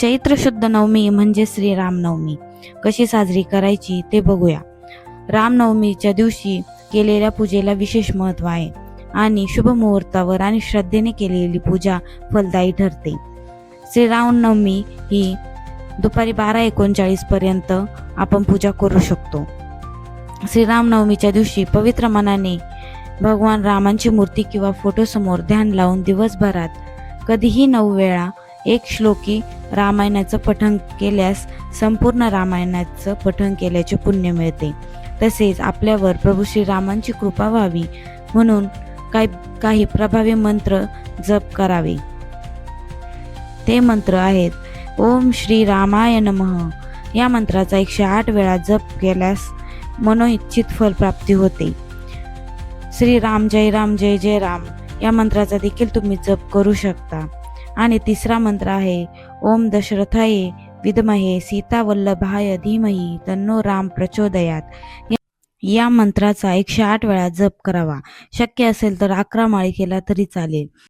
चैत्र शुद्ध नवमी म्हणजे श्रीरामनवमी कशी साजरी करायची ते बघूया. रामनवमीच्या दिवशी केलेल्या पूजेला विशेष महत्त्व आहे आणि शुभ मुहूर्तावर आणि श्रद्धेने केलेली पूजा फलदायी ठरते. श्रीरामनवमी ही दुपारी बारा एकोणचाळीस पर्यंत आपण पूजा करू शकतो. श्रीरामनवमीच्या दिवशी पवित्र मनाने भगवान रामांची मूर्ती किंवा फोटोसमोर ध्यान लावून दिवसभरात कधीही नऊ वेळा एक श्लोकी रामायणाचं पठण केल्यास संपूर्ण रामायणाचं पठण केल्याचे पुण्य मिळते. तसेच आपल्यावर प्रभू श्रीरामांची कृपा व्हावी. म्हणून काही काही प्रभावी मंत्र जप करावे. ते मंत्र आहेत ओम श्री रामाय नमः. या मंत्राचा एकशे आठ वेळा जप केल्यास मनोइच्छित फल प्राप्ती होते. श्री राम जय राम जय जय राम. या मंत्राचा देखील तुम्ही जप करू शकता. आणि तिसरा मंत्र आहे ओम दशरथाये विदमहे सीता वल्लभाय धीमही तन्नो राम प्रचोदयात. या मंत्राचा एकशे आठ वेळा जप करावा. शक्य असेल तर अकरा माळी केला तरी चालेल.